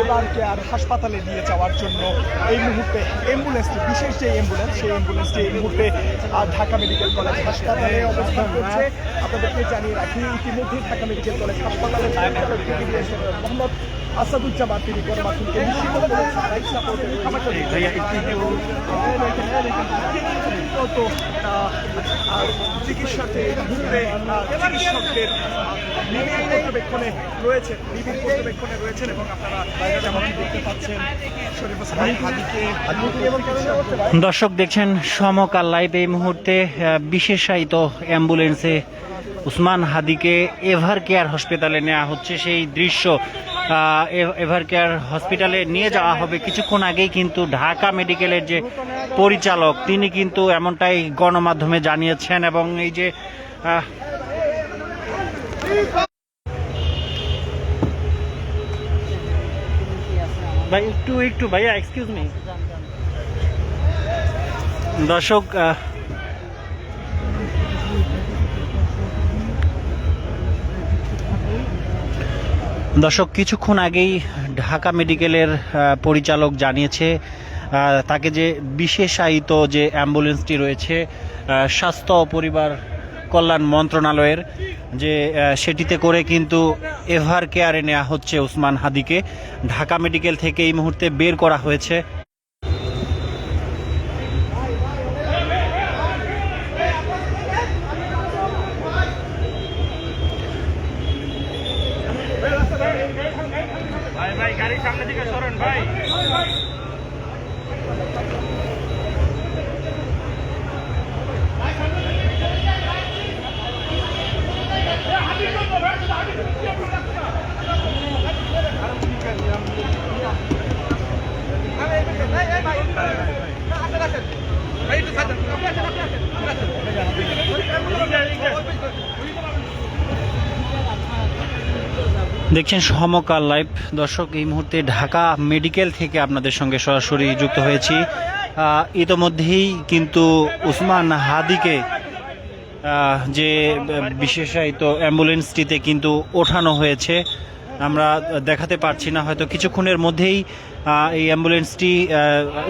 এবার আর হাসপাতালে নিয়ে যাওয়ার জন্য এই মুহূর্তে অ্যাম্বুলেন্সটি বিশেষ যে অ্যাম্বুলেন্স সেই অ্যাম্বুলেন্সটি এই মুহূর্তে আর ঢাকা মেডিকেল কলেজ হাসপাতালে অবস্থান করছে। আপনাদেরকে জানিয়ে রাখি ইতিমধ্যে ঢাকা মেডিকেল কলেজ হাসপাতালে মোহাম্মদ আসাদুজ্জামান তিনি গণমাধ্যমকে নিশ্চিত চিকিৎসাতে চিকিৎসকদের নিবিড় পর্যবেক্ষণে রয়েছেন নিবিড় পর্যবেক্ষণে রয়েছেন এবং আপনারা যেমনটি দেখতে পাচ্ছেন দর্শক দেখছেন সমকাল লাইভ এই মুহূর্তে বিশেষায়িত অ্যাম্বুলেন্সে উসমান হাদিকে এভার কেয়ার হসপিটালে নেওয়া হচ্ছে সেই দৃশ্য এভার কেয়ার হসপিটালে নিয়ে যাওয়া হবে। কিছুক্ষণ আগেই কিন্তু ঢাকা মেডিকেলের যে পরিচালক তিনি কিন্তু এমনটাই গণমাধ্যমে জানিয়েছেন এবং এই যে ভাই একটু একটু ভাইয়া এক্সকিউজ মি দর্শক দর্শক, কিছুক্ষণ আগেই ঢাকা মেডিকেলের পরিচালক জানিয়েছে তাকে যে বিশেষায়িত যে অ্যাম্বুলেন্সটি রয়েছে স্বাস্থ্য ও পরিবার কল্যাণ মন্ত্রণালয়ের, যে সেটিতে করে কিন্তু এভার কেয়ারে নেওয়া হচ্ছে ওসমান হাদিকে। ঢাকা মেডিকেল থেকে এই মুহূর্তে বের করা হয়েছে ভাই ভাই গাড়ির সামনে দিকে সরেন ভাই দেখছেন সমকাল লাইভ। দর্শক, এই মুহূর্তে ঢাকা মেডিকেল থেকে আপনাদের সঙ্গে সরাসরি যুক্ত হয়েছি। ইতোমধ্যেই কিন্তু উসমান হাদিকে যে বিশেষায়িত অ্যাম্বুলেন্সটিতে কিন্তু ওঠানো হয়েছে। আমরা দেখাতে পারছি না, হয়তো কিছুক্ষণের মধ্যেই এই অ্যাম্বুলেন্সটি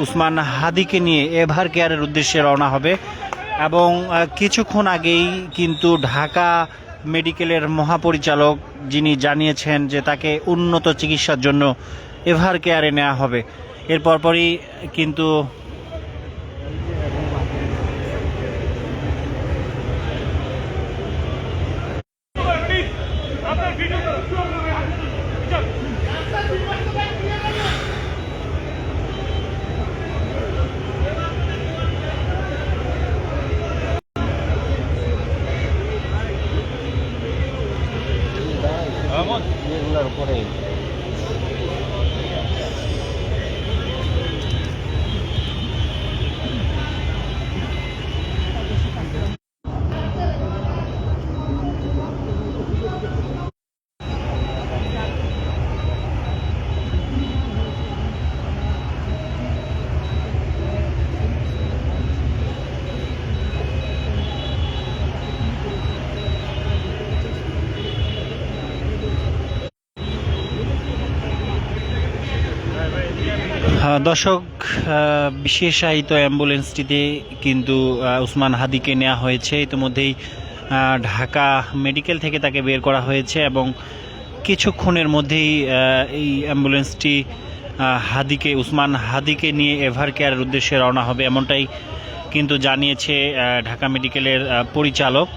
উসমান হাদিকে নিয়ে এভার কেয়ারের উদ্দেশ্যে রওনা হবে। এবং কিছুক্ষণ আগেই কিন্তু ঢাকা মেডিকেলের মহাপরিচালক যিনি জানিয়েছেন যে তাকে উন্নত চিকিৎসার জন্য এভার কেয়ারে নেওয়া হবে। এর পরপরই কিন্তু আপনার ভিডিও হ্যাঁ, দর্শক বিশেষায়িত অ্যাম্বুলেন্সটিতে কিন্তু উসমান হাদিকে নেওয়া হয়েছে। ইতিমধ্যেই ঢাকা মেডিকেল থেকে তাকে বের করা হয়েছে এবং কিছুক্ষণের মধ্যেই এই অ্যাম্বুলেন্সটি হাদিকে, উসমান হাদিকে নিয়ে এভার কেয়ারের উদ্দেশ্যে রওনা হবে এমনটাই কিন্তু জানিয়েছে ঢাকা মেডিকেলের পরিচালক।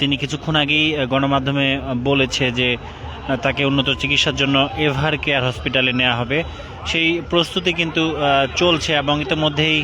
তিনি কিছুক্ষণ আগেই গণমাধ্যমে বলেছে যে তাকে উন্নত চিকিৎসার জন্য এভার কেয়ার হসপিটালে নেওয়া হবে। সেই প্রস্তুতি কিন্তু চলছে এবং ইতিমধ্যেই